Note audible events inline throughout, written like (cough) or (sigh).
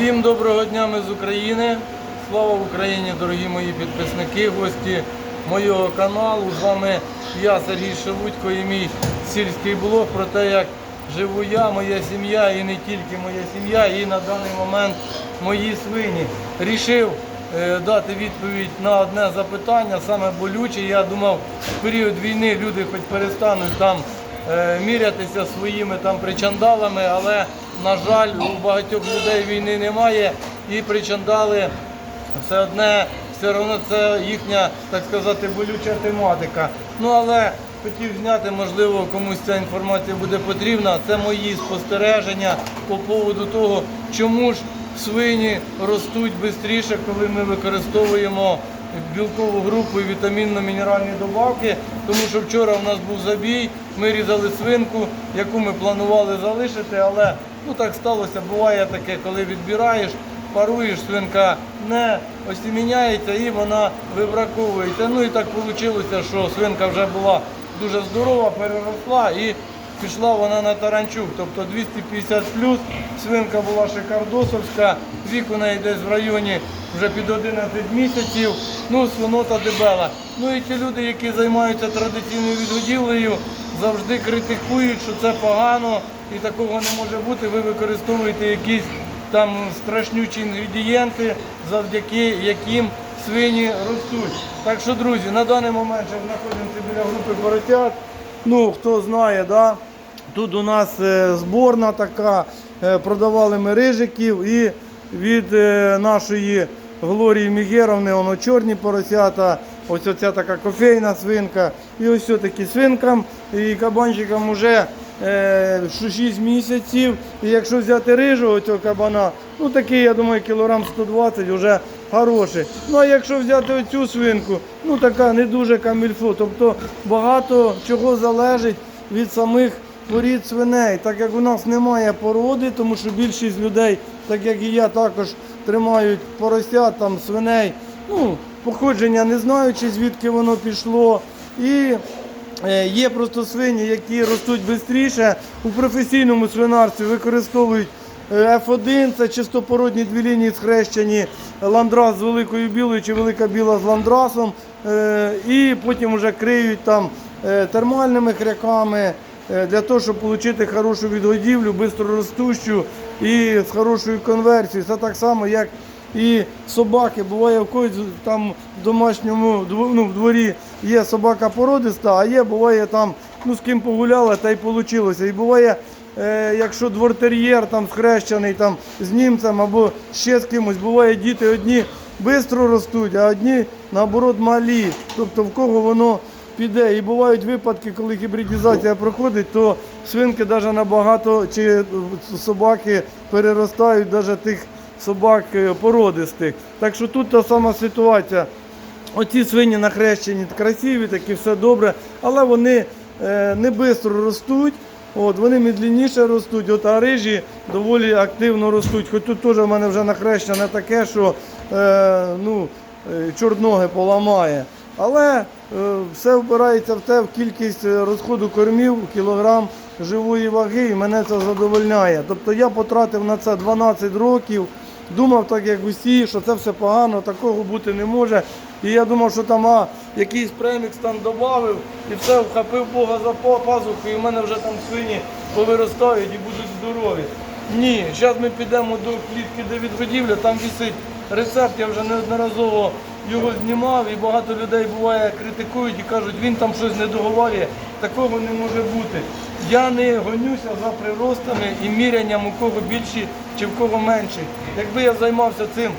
Всім доброго дня ми з України. Слава Україні, дорогі мої підписники, гості моєго каналу. З вами я, Сергій Шелудько, і мій сільський блог про те, як живу я, моя сім'я і не тільки моя сім'я, і на даний момент мої свині. Рішив е, дати відповідь на одне запитання, саме болюче. Я думав, в період війни люди хоч перестануть там е, мірятися своїми там причандалами, але на жаль, у багатьох людей війни немає і причандали все одне, все одно це їхня, так сказати, болюча тематика. Ну але хотів зняти, можливо, комусь ця інформація буде потрібна. Це мої спостереження по поводу того, чому ж свині ростуть швидше, коли ми використовуємо білкову групу і вітамінно-мінеральні добавки, тому що вчора в нас був забій, ми різали свинку, яку ми планували залишити, але ну так сталося. Буває таке, коли відбираєш, паруєш, свинка не осіміняється і вона вибраковується. Ну і так вийшло, що свинка вже була дуже здорова, переросла і пішла вона на таранчук, тобто 250 плюс. Свинка була шикардосовська, вік у неї десь в районі вже під 11 місяців. Ну, свинота дебела. Ну і ті люди, які займаються традиційною відгодівлею, завжди критикують, що це погано і такого не може бути. Ви використовуєте якісь там страшнючі інгредієнти, завдяки яким свині ростуть. Так що, друзі, на даний момент ще знаходимося біля групи поросят. Ну, хто знає, да? тут у нас е, зборна така, е, продавали ми рижиків і від е, нашої Глорії Мігеровни, воно чорні поросята, ось оця така кофейна свинка. І ось такі свинкам і кабанчикам вже 6 місяців. І якщо взяти рижого цього кабана, ну такий, я думаю, кілограм 120 вже хороший. Ну а якщо взяти оцю свинку, ну така не дуже камільфо. Тобто багато чого залежить від самих порід свиней. Так як у нас немає породи, тому що більшість людей, так як і я, також тримають поросят, там свиней, ну, походження не знаючи, звідки воно пішло. І Е, Є просто свині, які ростуть швидше. У професійному свинарстві використовують е, F1, це чистопородні дві лінії схрещені, ландрас з великою білою чи велика біла з ландрасом. Е, І потім вже криють там е, термальними хряками е, для того, щоб отримати хорошу відгодівлю, швидко ростущу і з хорошою конверсією. Це так само, як і собаки. Буває в когось там в домашньому ну, в дворі є собака породиста, а є, буває там, ну з ким погуляла, та й вийшло. І буває, е, якщо двортер'єр там схрещений там, з німцем або ще з кимось, буває діти одні швидко ростуть, а одні наоборот малі. Тобто в кого воно піде. І бувають випадки, коли гібридизація проходить, то свинки навіть набагато чи е, собаки переростають навіть тих собак е, породистих. Так що тут та сама ситуація. Оці свині нахрещені красиві, такі все добре, але вони е, не швидко ростуть. От, вони медленніше ростуть, от, а рижі доволі активно ростуть. Хоч тут теж в мене вже нахрещене таке, що е, ну, е, чорт ноги поламає. Але е, все впирається в те, в кількість розходу кормів, кілограм живої ваги, і мене це задовольняє. Тобто я потратив на це 12 років, думав так, як усі, що це все погано, такого бути не може. І я думав, що там а, якийсь премікс там додав і все, вхопив Бога за па- пазуху, і в мене вже там свині повиростають і будуть здорові. Ні, зараз ми підемо до клітки, де відгодівля, там висить рецепт, я вже неодноразово його знімав, і багато людей буває критикують і кажуть, він там щось не договорює. Такого не може бути. Я не гонюся за приростами і мірянням, у кого більші чи в кого менші. Якби я займався цим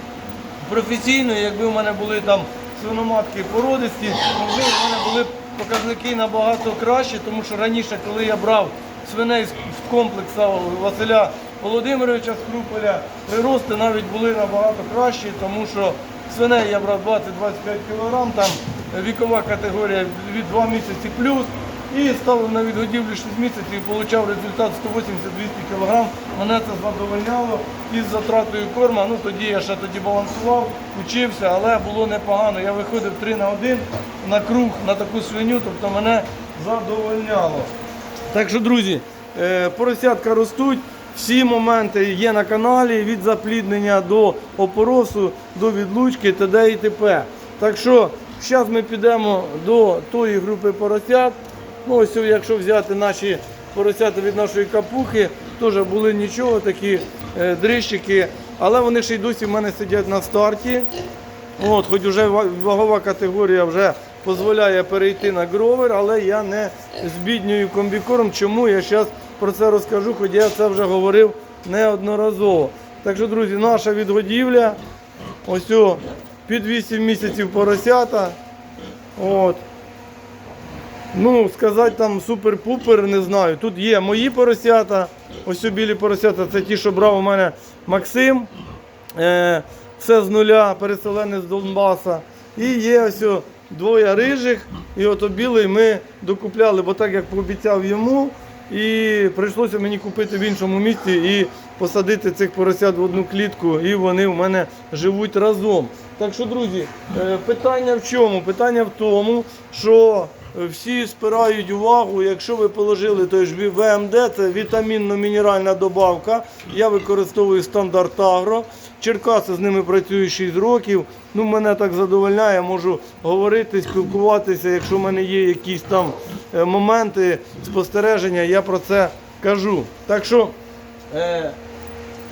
професійно, якби в мене були там свиноматки породисті, можливо, в мене були б показники набагато кращі, тому що раніше, коли я брав свиней з комплексу Василя Володимировича Скруполя, прирости навіть були набагато кращі, тому що свиней я брав 20-25 кг, там вікова категорія від 2 місяці плюс. І ставив на відгодівлю 6 місяців і отримав результат 180-200 кг. Мене це задовольняло із затратою корма. Ну тоді я ще тоді балансував, учився, але було непогано. Я виходив 3 на 1 на круг на таку свиню, тобто мене задовольняло. Так що, друзі, е, поросятка ростуть. Всі моменти є на каналі від запліднення до опоросу, до відлучки т.д. і т.п. Так що зараз ми підемо до тої групи поросят. Ну, ось якщо взяти наші поросята від нашої капухи, теж були нічого, такі е, дрищики, але вони ще й досі в мене сидять на старті. От, хоч вже вагова категорія вже дозволяє перейти на гровер, але я не збіднюю комбікорм. Чому? Я зараз про це розкажу, хоч я це вже говорив неодноразово. Так що, друзі, наша відгодівля, ось о, під 8 місяців поросята. От. Ну, сказати там супер-пупер, не знаю. Тут є мої поросята. Ось у білі поросята, це ті, що брав у мене Максим. Е, все з нуля, переселенець з Донбаса. І є ось двоє рижих. І от білий ми докупляли, бо так як пообіцяв йому. І прийшлося мені купити в іншому місці і посадити цих поросят в одну клітку, і вони в мене живуть разом. Так що, друзі, е, питання в чому? Питання в тому, що всі спирають увагу, якщо ви положили той ж ВМД, це вітамінно-мінеральна добавка. Я використовую стандарт Агро. Черкаси з ними працюю 6 років. Ну, мене так задовольняє, можу говорити, спілкуватися. Якщо в мене є якісь там е, моменти спостереження, я про це кажу. Так що е,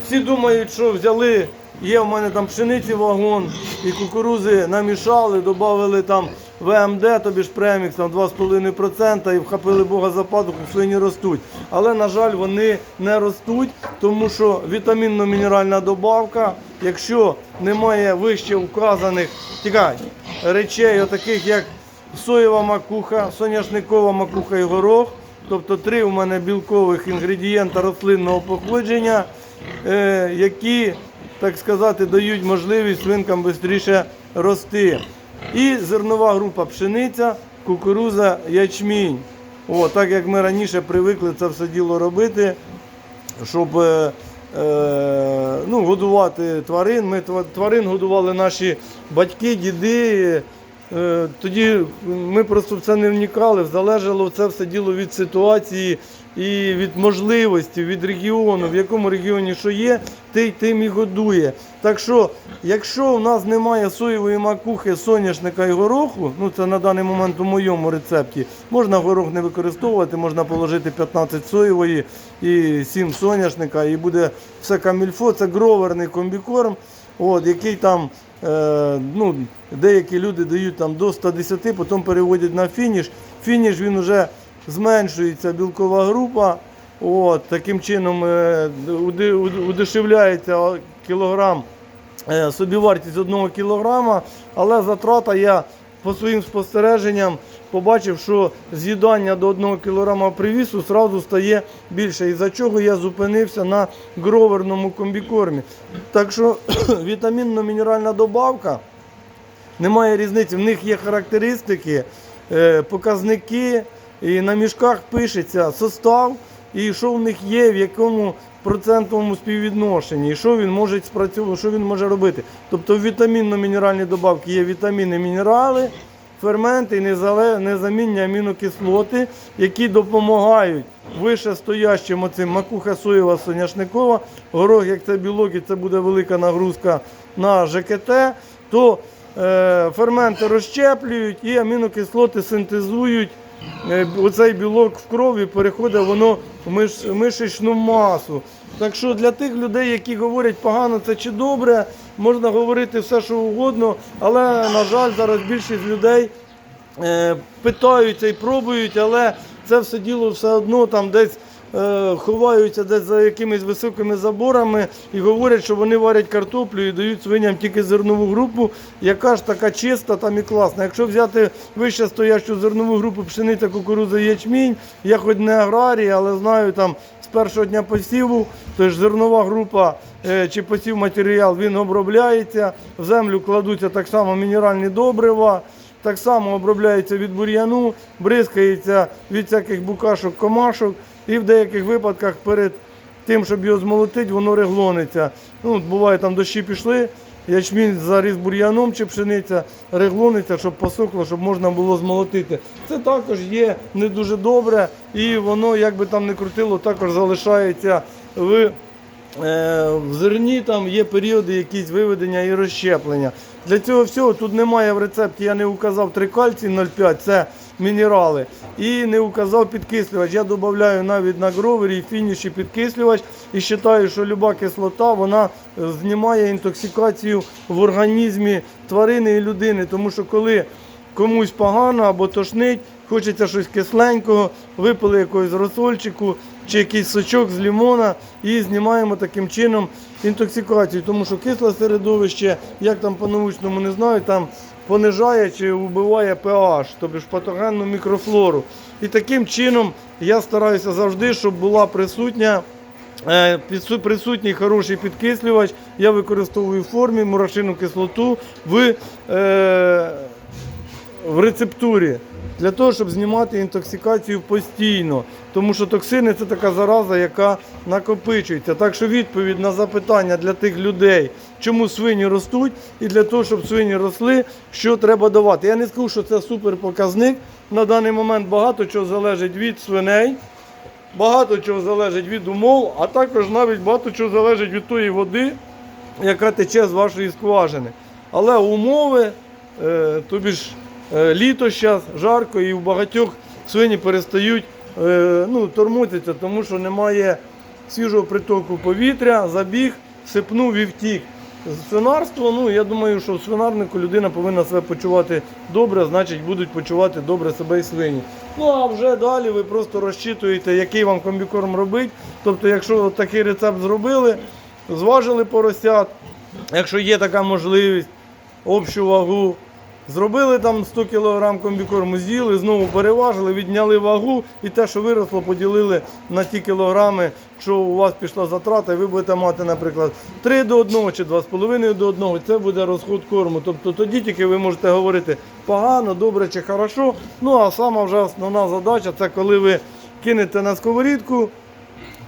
всі думають, що взяли, є в мене там пшениці вагон і кукурузи намішали, додали там ВМД, тобі ж премікс, там 2,5% і вхопили Бога за пазуху, свині ростуть. Але, на жаль, вони не ростуть, тому що вітамінно-мінеральна добавка, якщо немає вище вказаних тікай, речей, отаких як соєва макуха, соняшникова макуха і горох, тобто три у мене білкових інгредієнта рослинного походження, е, які, так сказати, дають можливість свинкам швидше рости. І зернова група пшениця, кукуруза, ячмінь. О, так як ми раніше привикли це все діло робити, щоб е, е, ну, годувати тварин. Ми тварин годували наші батьки, діди. Е, тоді ми просто в це не вникали, залежало це все діло від ситуації і від можливості, від регіону, в якому регіоні що є, той тим і годує. Так що, якщо в нас немає соєвої макухи, соняшника і гороху, ну це на даний момент у моєму рецепті, можна горох не використовувати, можна положити 15 соєвої і 7 соняшника, і буде все камільфо, це гроверний комбікорм. От, який там, ну, деякі люди дають там до 110, потім переводять на фініш. Фініш він вже зменшується білкова група. От, таким чином е, удешевляється кілограм, е, собівартість одного кілограма, але затрата я по своїм спостереженням побачив, що з'їдання до 1 кг привісу одразу стає більше. Із-за чого я зупинився на гроверному комбікормі. Так що (clears throat) вітамінно-мінеральна добавка немає різниці. В них є характеристики, е, показники, і на мішках пишеться состав, і що в них є, в якому процентовому співвідношенні, і що він може спрацьовувати, що він може робити. Тобто в вітамінно-мінеральній добавці є вітаміни, мінерали, ферменти і незамінні амінокислоти, які допомагають вище стоящим оцим макуха соєва соняшникова, горох, як це білок, і це буде велика нагрузка на ЖКТ, то е, ферменти розщеплюють і амінокислоти синтезують. Е, Оцей білок в крові переходить воно в миш, мишечну масу. Так що для тих людей, які говорять погано це чи добре, можна говорити все, що угодно, але, на жаль, зараз більшість людей е, питаються і пробують, але це все діло все одно там десь ховаються десь за якимись високими заборами і говорять, що вони варять картоплю і дають свиням тільки зернову групу, яка ж така чиста там і класна. Якщо взяти вище стоящу зернову групу пшениця, кукурудза, ячмінь, я хоч не аграрій, але знаю там з першого дня посіву, тож зернова група е, чи посів матеріал він обробляється, в землю кладуться так само мінеральні добрива. Так само обробляється від бур'яну, бризкається від всяких букашок, комашок, і в деяких випадках перед тим, щоб його змолотити, воно реглониться. Ну, буває, там дощі пішли, ячмінь заріз бур'яном чи пшениця реглониться, щоб посохло, щоб можна було змолотити. Це також є не дуже добре, і воно, як би там не крутило, також залишається в, е, в зерні там є періоди якісь виведення і розщеплення. Для цього всього тут немає в рецепті, я не указав трикальцій 0,5, це мінерали. І не указав підкислювач. Я додаю навіть на гровері і фініші підкислювач і вважаю, що люба кислота вона е, знімає інтоксикацію в організмі тварини і людини. Тому що коли комусь погано або тошнить, хочеться щось кисленького, випили якогось розсольчику чи якийсь сочок з лимона і знімаємо таким чином інтоксикацію. Тому що кисле середовище, як там по-научному не знаю, там понижає чи вбиває pH, тобто патогенну мікрофлору. І таким чином я стараюся завжди, щоб була присутня. Е, Присутній хороший підкислювач. Я використовую в формі мурашину кислоту в, е, в рецептурі для того, щоб знімати інтоксикацію постійно. Тому що токсини це така зараза, яка накопичується. Так що відповідь на запитання для тих людей, чому свині ростуть, і для того, щоб свині росли, що треба давати. Я не скажу, що це супер показник. На даний момент багато чого залежить від свиней. Багато чого залежить від умов, а також навіть багато чого залежить від тої води, яка тече з вашої скважини. Але умови, е, тобі ж літо зараз, жарко, і у багатьох свині перестають е, ну, тормозитися, тому що немає свіжого притоку повітря, забіг, сипнув і втік. Свинарство, ну я думаю, що в свинарнику людина повинна себе почувати добре, значить будуть почувати добре себе і свині. Ну а вже далі ви просто розчитуєте, який вам комбікорм робити. Тобто, якщо такий рецепт зробили, зважили поросят, якщо є така можливість, общу вагу. Зробили там 100 кг комбікорму, з'їли, знову переважили, відняли вагу і те, що виросло, поділили на ті кілограми, що у вас пішла затрата, і ви будете мати, наприклад, 3 до 1 чи 2,5 до 1. Це буде розход корму. Тобто тоді тільки ви можете говорити погано, добре чи хорошо. Ну а сама вже основна задача це коли ви кинете на сковорідку,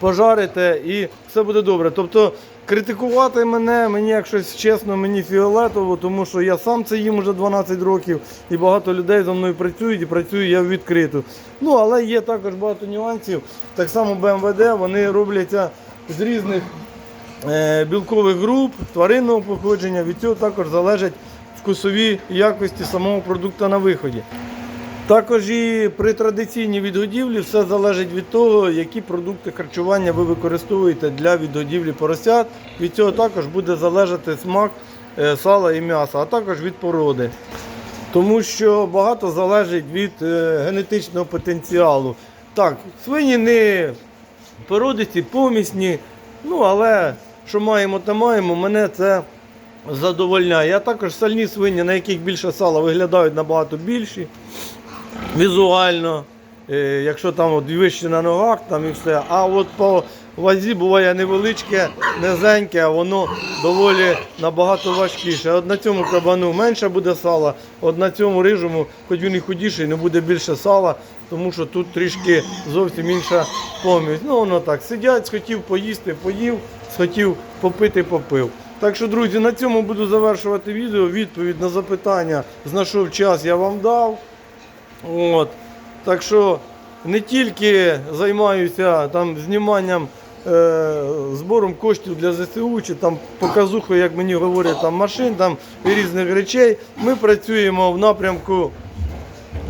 пожарите і все буде добре. Тобто критикувати мене, мені як щось чесно, мені фіолетово, тому що я сам це їм вже 12 років і багато людей за мною працюють і працюю я відкрито. Ну, але є також багато нюансів. Так само БМВД, вони робляться з різних е, білкових груп, тваринного походження. Від цього також залежать вкусові якості самого продукту на виході. Також і при традиційній відгодівлі все залежить від того, які продукти харчування ви використовуєте для відгодівлі поросят. Від цього також буде залежати смак е, сала і м'яса, а також від породи. Тому що багато залежить від е, генетичного потенціалу. Так, свині не породисті, помісні, ну але що маємо, то маємо, мене це задовольняє. А також сальні свині, на яких більше сала, виглядають набагато більші візуально, е, якщо там вище на ногах, там і все. А от по вазі буває невеличке, низеньке, а воно доволі набагато важкіше. От на цьому кабану менше буде сала, от на цьому рижому, хоч він і худіший, не буде більше сала, тому що тут трішки зовсім інша помість. Ну воно так, сидять, схотів поїсти, поїв, схотів попити, попив. Так що, друзі, на цьому буду завершувати відео. Відповідь на запитання знайшов час, я вам дав. От. Так що не тільки займаюся там зніманням, е, збором коштів для ЗСУ, чи там показухою, як мені говорять, там машин там, і різних речей. Ми працюємо в напрямку,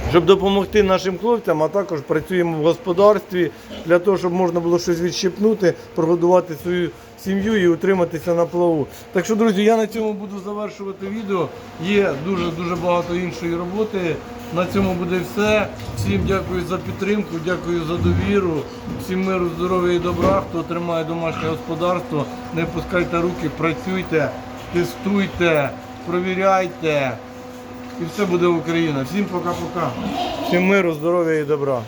щоб допомогти нашим хлопцям, а також працюємо в господарстві для того, щоб можна було щось відщипнути, прогодувати свою сім'ю і утриматися на плаву. Так що, друзі, я на цьому буду завершувати відео. Є дуже-дуже багато іншої роботи. На цьому буде все. Всім дякую за підтримку, дякую за довіру. Всім миру, здоров'я і добра. Хто тримає домашнє господарство, не пускайте руки, працюйте, тестуйте, провіряйте. І все буде Україна. Всім пока-пока. Всім миру, здоров'я і добра.